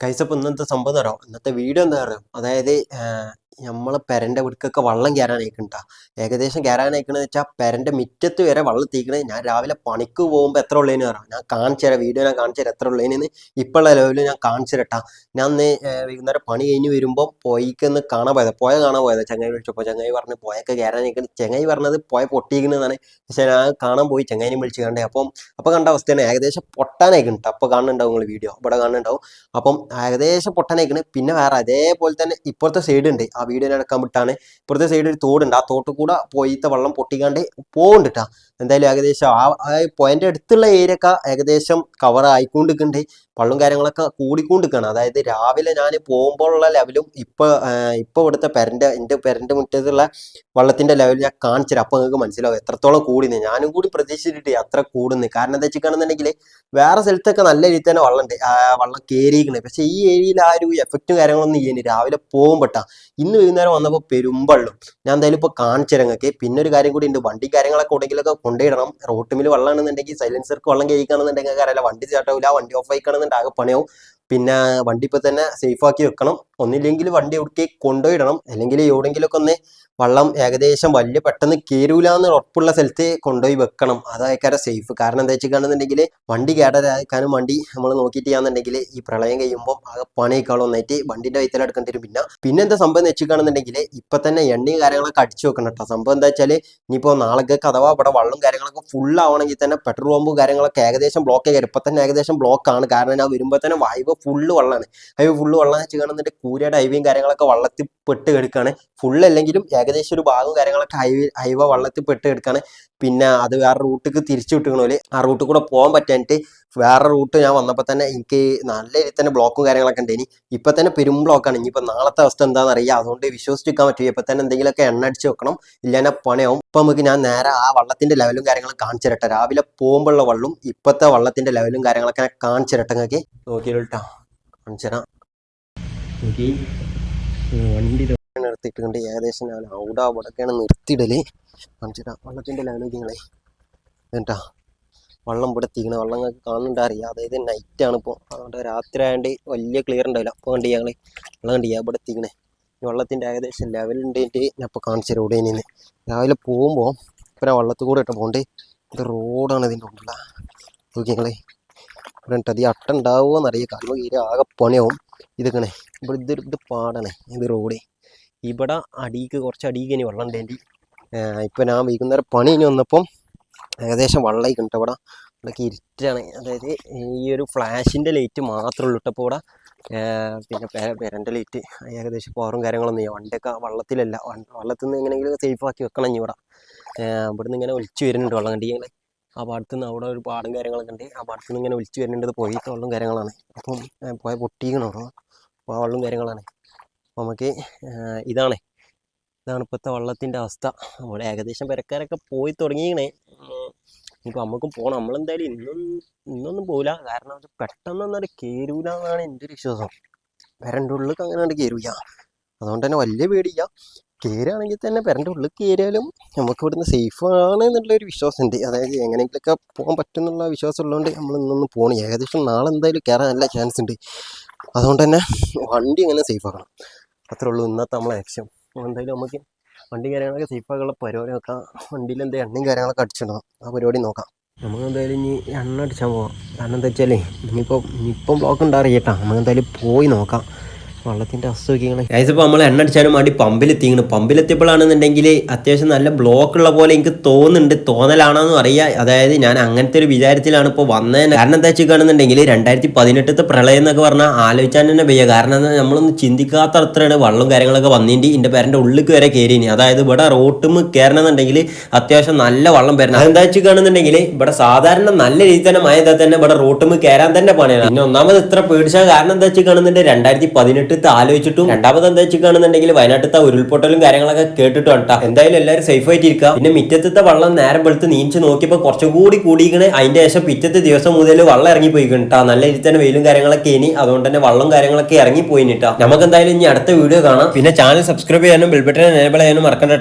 കൈസപ്പ് ഇന്നത്തെ സംഭവം തരാം ഇന്നത്തെ വീഡിയോ എന്താ പറയുക അതായത് നമ്മളെ പെരന്റെ വീട്ടിലൊക്കെ വെള്ളം കയറാനയക്കണ്ട ഏകദേശം കയറാനായിക്കണെന്ന് വെച്ചാൽ പെരന്റെ മുറ്റത്ത് വരെ വള്ളം തീക്കണേ ഞാൻ രാവിലെ പണിക്ക് പോകുമ്പോൾ എത്ര ഉള്ളതിന് പറയാം ഞാൻ കാണിച്ചു തരാം. വീഡിയോ ഞാൻ കാണിച്ചു തരാം. എത്ര ഉള്ളതിന് ഇപ്പോഴുള്ള ലെവലിൽ ഞാൻ കാണിച്ചു തരട്ടാ. ഞാൻ അന്ന് വൈകുന്നേരം പണി കഴിഞ്ഞ് വരുമ്പോൾ പോയിക്കൊന്ന് കാണാൻ പോയത്. പോയ കാണാൻ പോയത്. ചങ്ങായി വിളിച്ചപ്പോൾ ചങ്ങായി പറഞ്ഞ് പോയൊക്കെ കയറാനായിക്കണം ചങ്ങായി പറഞ്ഞത് പോയ പൊട്ടിയിരിക്കുന്നതാണ് പക്ഷേ ഞാൻ കാണാൻ പോയി. ചങ്ങായിനെ വിളിച്ച് കണ്ടേ. അപ്പം അപ്പോൾ കണ്ട അവസ്ഥയാണ് ഏകദേശം പൊട്ടാനായിക്കുന്നുണ്ട് അപ്പോൾ കാണുന്നുണ്ടാവും നിങ്ങൾ വീഡിയോ. ഇവിടെ കാണുന്നുണ്ടാവും അപ്പം ഏകദേശം പൊട്ടാനായിക്കണ്. പിന്നെ വേറെ അതേപോലെ തന്നെ ഇപ്പുറത്തെ സൈഡ് ഉണ്ട് ആ വീഡിയോ അടക്കാൻ വിട്ടാണ്. ഇപ്പുറത്തെ സൈഡ് ഒരു തോടുണ്ട്. ആ തോട്ട് കൂടെ പോയിത്തെ വെള്ളം പൊട്ടിക്കാണ്ട് പോകുന്നുണ്ട് എന്തായാലും ഏകദേശം ആ പോയിന്റ് അടുത്തുള്ള ഏരിയ ഒക്കെ ഏകദേശം കവർ ആയിക്കൊണ്ടിരിക്കുന്നുണ്ട് വെള്ളം കാര്യങ്ങളൊക്കെ കൂടിക്കൊണ്ടിരിക്കുകയാണ്. അതായത് രാവിലെ ഞാൻ പോകുമ്പോഴുള്ള ലെവലും ഇപ്പൊ ഇപ്പോൾ ഇപ്പൊ ഇവിടുത്തെ പെരന്റെ എന്റെ പെരന്റെ മുറ്റത്തുള്ള വള്ളത്തിന്റെ ലെവൽ ഞാൻ കാണിച്ചു അപ്പോൾ അപ്പൊ നിങ്ങൾക്ക് മനസ്സിലാവും എത്രത്തോളം കൂടുന്നു ഞാനും കൂടി പ്രതീക്ഷിച്ചിട്ട് അത്ര കൂടുന്നു. കാരണം എന്താ വെച്ചിട്ടാണെന്നുണ്ടെങ്കിൽ വേറെ സ്ഥലത്തൊക്കെ നല്ല രീതിയിൽ തന്നെ വള്ളമുണ്ട്. വള്ളം കയറിയിരിക്കുന്നത് പക്ഷേ ഈ ഏരിയയിൽ ആ ഒരു എഫക്റ്റും കാര്യങ്ങളൊന്നും ചെയ്യുന്നില്ല രാവിലെ പോകുമ്പോട്ടാ. ഇന്ന് വൈകുന്നേരം വന്നപ്പോൾ പെരുമ്പള്ളും. ഞാൻ എന്തായാലും ഇപ്പോൾ കാണിച്ചിരങ്ങൾക്ക് പിന്നെ ഒരു കാര്യം കൂടി ഉണ്ട്. വണ്ടി കാര്യങ്ങളൊക്കെ ഉണ്ടെങ്കിലൊക്കെ കൊണ്ടുപോയിടണം റോട്ടുമിൽ വള്ളമാണെന്നുണ്ടെങ്കിൽ സൈലൻസർക്ക് വള്ളം കഴിക്കുകയാണെന്നുണ്ടെങ്കിൽ അറിയില്ല വണ്ടി ചാട്ടാവില്ല വണ്ടി ഓഫ് ആയിക്കാണെന്നുണ്ടെങ്കിൽ ആകെ പണിയാവും. പിന്നെ വണ്ടി ഇപ്പം തന്നെ സേഫ് ആക്കി വെക്കണം. ഒന്നില്ലെങ്കിൽ വണ്ടി എവിടേക്ക് കൊണ്ടുപോയിടണം. അല്ലെങ്കിൽ എവിടെയെങ്കിലൊക്കെ ഒന്ന് വള്ളം ഏകദേശം വലിയ പെട്ടെന്ന് കയറൂല എന്ന് ഉറപ്പുള്ള സ്ഥലത്ത് കൊണ്ടുപോയി വെക്കണം. അതായക്കാരെ സേഫ് കാരണം എന്താ വെച്ചിട്ടാണെന്നുണ്ടെങ്കിൽ വണ്ടി കേടാക്കാനും വണ്ടി നമ്മൾ നോക്കിയിട്ട് ചെയ്യാന്നുണ്ടെങ്കിൽ ഈ പ്രളയം കഴിയുമ്പോൾ ആകെ പണിയേക്കാളും ഒന്നായിട്ട് വണ്ടിന്റെ വൈത്തല എടുക്കേണ്ടി വരും. പിന്നെ പിന്നെ എന്താ സംഭവം എന്ന് വെച്ചിട്ടാണെന്നുണ്ടെങ്കിൽ ഇപ്പൊ തന്നെ എണ്ണയും കാര്യങ്ങളൊക്കെ അടിച്ചു വെക്കണം കേട്ടോ. സംഭവം എന്താ വെച്ചാൽ ഇനിയിപ്പോൾ നാളെ അഥവാ ഇവിടെ വള്ളം കാര്യങ്ങളൊക്കെ ഫുൾ ആവണമെങ്കിൽ തന്നെ പെട്രോൾ പമ്പും കാര്യങ്ങളൊക്കെ ഏകദേശം ബ്ലോക്ക് ആയി ഇപ്പൊ തന്നെ ഏകദേശം ബ്ലോക്ക് ആണ്. കാരണം ഞാൻ വരുമ്പോൾ തന്നെ വായ്പ ഫുള്ള് വള്ളമാണ് വായ്പ ഫുള്ള് വള്ളം വെച്ച് കാണുന്നുണ്ട് കൂരയുടെ ഹൈവേയും കാര്യങ്ങളൊക്കെ വള്ളത്തിൽ പെട്ട് കിടക്കുകയാണ് ഫുൾ അല്ലെങ്കിലും ഏകദേശം ഒരു ഭാഗവും കാര്യങ്ങളൊക്കെ ഹൈവേ ഹൈവേ വള്ളത്തിൽ പെട്ട് കിടക്കുകയാണ് പിന്നെ അത് വേറെ റൂട്ടിക്ക് തിരിച്ചു വിട്ടുകണോൽ ആ റൂട്ടിൽ കൂടെ പോകാൻ പറ്റാനിട്ട് വേറെ റൂട്ട് ഞാൻ വന്നപ്പോൾ തന്നെ എനിക്ക് നല്ല രീതിയിൽ തന്നെ ബ്ലോക്കും കാര്യങ്ങളൊക്കെ ഉണ്ട്. ഇനി ഇപ്പം തന്നെ പെരും ബ്ലോക്കാണ് ഇനിയിപ്പോൾ നാളത്തെ അവസ്ഥ എന്താണെന്ന് അറിയാം അതുകൊണ്ട് വിശ്വസിച്ചിരിക്കാൻ പറ്റില്ല ഇപ്പം തന്നെ എന്തെങ്കിലുമൊക്കെ എണ്ണ അടിച്ച് വെക്കണം. ഇല്ലാതെ പണിയാവും. ഇപ്പം നമുക്ക് ഞാൻ നേരെ ആ വള്ളത്തിന്റെ ലെവലും കാര്യങ്ങളും കാണിച്ചു തരട്ടെ. രാവിലെ പോകുമ്പോഴുള്ള വള്ളും ഇപ്പോഴത്തെ വള്ളത്തിന്റെ ലെവലും കാര്യങ്ങളൊക്കെ കാണിച്ചു തരട്ടെ നോക്കിയിട്ടാ കാണിച്ചു തരാം. നോക്കി വണ്ടി നിർത്തിയിട്ടുണ്ട് ഏകദേശം ഞാൻ അവിടെ അവിടെയൊക്കെയാണ് നിർത്തിയിടൽ. കാണിച്ചിട്ടാ വള്ളത്തിന്റെ ലെവൽ നിങ്ങളെ എന്നിട്ടാ വെള്ളം ഇവിടെ തീണ് വെള്ളം ഞങ്ങൾക്ക് കാണുന്നുണ്ട്. അറിയാം അതായത് നൈറ്റ് ആണ് ഇപ്പോൾ അതുകൊണ്ട് രാത്രി ആയതുകൊണ്ട് വലിയ ക്ലിയർ ഉണ്ടാവില്ല. അപ്പോൾ കണ്ടു ഞങ്ങൾ വെള്ളം കണ്ടി ഇവിടെ എത്തിക്കണേ. ഈ വെള്ളത്തിന്റെ ഏകദേശം ലെവൽ ഉണ്ടിട്ട് ഞാൻ ഇപ്പോൾ കാണിച്ചു തരാം ഇവിടെ നിന്ന് രാവിലെ പോകുമ്പോൾ ഇപ്പം വെള്ളത്തിൽ കൂടെ ഇട്ട് പോകണ്ടേ ഇത് റോഡാണ് ഇതിന്റെ ഉള്ളിലുള്ള നോക്കി ഞങ്ങളെ ഇവിടെ അത് ഈ ഉണ്ടാവുമോ എന്നറിയാം. കാരണം ഈ ആകെ പണിയാവും. ഇതൊക്കെ ഇവിടെ ഇത് ഇത് പാടണേ. ഇത് റോഡ്. ഇവിടെ അടിക്ക് കുറച്ച് അടിക്ക് ഇനി വെള്ളം ഉണ്ടേണ്ടി ഇപ്പം ഞാൻ വൈകുന്നേരം പണി ഇനി വന്നപ്പം ഏകദേശം വെള്ളമായി കണ്ടോ ഇവിടെ. ഇവിടെയൊക്കെ ഇരുട്ടാണ്. അതായത് ഈ ഒരു ഫ്ലാഷിന്റെ ലൈറ്റ് മാത്രമേ ഉള്ളൂ കേട്ടോ ഇപ്പോൾ ഇവിടെ. പിന്നെ പെരന്റെ ലൈറ്റ് ഏകദേശം പോറും കാര്യങ്ങളൊന്നും ചെയ്യാം വണ്ടിയൊക്കെ വള്ളത്തിലല്ല. വള്ളത്തിൽ നിന്ന് എങ്ങനെയെങ്കിലും സേഫ് ആക്കി വെക്കണം ഇനി ഇവിടെ. ഇവിടുന്ന് ഇങ്ങനെ ഒലിച്ചു വരുന്നുണ്ട് വെള്ളം കണ്ടി ഞങ്ങൾ ആ പാടത്തു നിന്ന് അവിടെ ഒരു പാടും കാര്യങ്ങളൊക്കെ ഉണ്ട്. ആ പാടത്തു നിന്ന് ഇങ്ങനെ ഒലിച്ചു വരുന്നുണ്ട് ഇത് വെള്ളം കാര്യങ്ങളാണ്. അപ്പം പോയ പൊട്ടിക്കണോ അപ്പോൾ ആ വെള്ളം കാര്യങ്ങളാണ്? അപ്പോൾ നമുക്ക് ഇതാണ്. ഇതാണ് ഇപ്പോഴത്തെ വള്ളത്തിന്റെ അവസ്ഥ. അവിടെ ഏകദേശം പെരക്കാരൊക്കെ പോയി തുടങ്ങിയേ ഇനിയിപ്പോൾ നമുക്കും പോകണം നമ്മളെന്തായാലും ഇന്നും ഇന്നൊന്നും പോകില്ല കാരണം അത് പെട്ടെന്ന് എന്നാൽ കയറൂല എന്നാണ് എന്റെ ഒരു വിശ്വാസം. പെരന്റെ ഉള്ളിലേക്ക് അങ്ങനെ കയറൂല അതുകൊണ്ട് തന്നെ വലിയ പേടിയില്ല. കയറുകയാണെങ്കിൽ തന്നെ പെരന്റെ ഉള്ളിൽ കയറിയാലും നമുക്ക് ഇവിടുന്ന് സേഫ് ആണ് എന്നുള്ളൊരു വിശ്വാസമുണ്ട്. അതായത് എങ്ങനെയെങ്കിലൊക്കെ പോകാൻ പറ്റും എന്നുള്ള വിശ്വാസം ഉള്ളതുകൊണ്ട് നമ്മൾ ഇന്നൊന്ന് പോകണം ഏകദേശം നാളെ എന്തായാലും കയറാൻ നല്ല ചാൻസ് ഉണ്ട്. അതുകൊണ്ട് തന്നെ വണ്ടി എങ്ങനെ സേഫ് ആക്കണം. അത്രേ ഉള്ളൂ ഇന്നത്തെ നമ്മളെ അപ്പോൾ എന്തായാലും നമുക്ക് വണ്ടി കാര്യങ്ങളൊക്കെ സേഫ് ആക്കാനുള്ള പരിപാടി നോക്കാം. വണ്ടിയിൽ എന്താ എണ്ണയും കാര്യങ്ങളൊക്കെ അടിച്ചിടണം. ആ പരിപാടി നോക്കാം. നമുക്ക് എന്തായാലും ഇനി എണ്ണ അടിച്ചാൽ പോവാം. കാരണം എന്താ വെച്ചാലേ ഇനിയിപ്പോൾ ഇനിയിപ്പം ബ്ലോക്ക് ഉണ്ടാറിയട്ടാ നമുക്ക് എന്തായാലും പോയി നോക്കാം. വെള്ളത്തിന്റെ അസുഖങ്ങളെ. ഇപ്പോൾ നമ്മൾ എണ്ണ അടിച്ചാലും വേണ്ടി പമ്പിലെത്തിക്കണം പമ്പിലെത്തിയപ്പോഴാണെന്നുണ്ടെങ്കിൽ അത്യാവശ്യം നല്ല ബ്ലോക്ക് ഉള്ള പോലെ എനിക്ക് തോന്നുന്നുണ്ട്. തോന്നലാണെന്ന് അറിയാ. അതായത് ഞാൻ അങ്ങനത്തെ ഒരു വിചാരത്തിലാണ് ഇപ്പോൾ വന്നത് കാരണം എന്താ വെച്ചിരിക്കുകയാണെന്നുണ്ടെങ്കിൽ രണ്ടായിരത്തി പതിനെട്ടത്തെ പ്രളയം എന്നൊക്കെ പറഞ്ഞാൽ ആലോചിച്ചാൽ തന്നെ വയ്യ. കാരണം നമ്മളൊന്നും ചിന്തിക്കാത്ത അത്രയാണ് വെള്ളം കാര്യങ്ങളൊക്കെ വന്നിട്ട് എന്റെ പേരന്റെ ഉള്ളിലേക്ക് വരെ കയറിയിനി അതായത് ഇവിടെ റോട്ടും കയറണമെന്നുണ്ടെങ്കിൽ അത്യാവശ്യം നല്ല വെള്ളം വരണം. അതെന്താ വെച്ചിരിക്കുകയാണെന്നുണ്ടെങ്കിൽ ഇവിടെ സാധാരണ നല്ല രീതിയിൽ തന്നെ മഴ തന്നെ ഇവിടെ റോട്ടും കയറാൻ തന്നെ പണിയാണ്. പിന്നെ ഒന്നാമത് ഇത്ര പേടിച്ച കാരണം എന്താ വെച്ചിരിക്കുകയാണെന്നുണ്ടെങ്കിൽ രണ്ടായിരത്തി പതിനെട്ടത്തെ ആലോചിച്ചിട്ടും രണ്ടാമത് എന്താ വെച്ചിട്ടാണെന്നുണ്ടെങ്കിൽ വയനാട്ടിലത്തെ ഉരുൾപൊട്ടലും കാര്യങ്ങളൊക്കെ കേട്ടിട്ടും കേട്ടോ എന്തായാലും എല്ലാവരും സേഫ് ആയിട്ടിരിക്കുക. പിന്നെ മിറ്റത്തെ വെള്ളം നേരം വെളുത്ത് നീച്ച് നോക്കിയപ്പോൾ കുറച്ചും കൂടി കൂടിയിക്കണ് അതിന്റെ ശേഷം പിറ്റത്തെ ദിവസം മുതൽ വെള്ളം ഇറങ്ങി പോയി കിട്ടാ നല്ല രീതിയിൽ തന്നെ വെയിലും കാര്യങ്ങളൊക്കെ ഇനി അതുകൊണ്ട് തന്നെ വെള്ളം കാര്യങ്ങളൊക്കെ ഇറങ്ങി പോയിട്ടാ നമുക്ക് എന്തായാലും ഇനി അടുത്ത വീഡിയോ കാണാം. പിന്നെ ചാനൽ സബ്സ്ക്രൈബ് ചെയ്യാനും ബെൽബട്ടൻ എനേബിൾ ചെയ്യാനും മറക്കണ്ട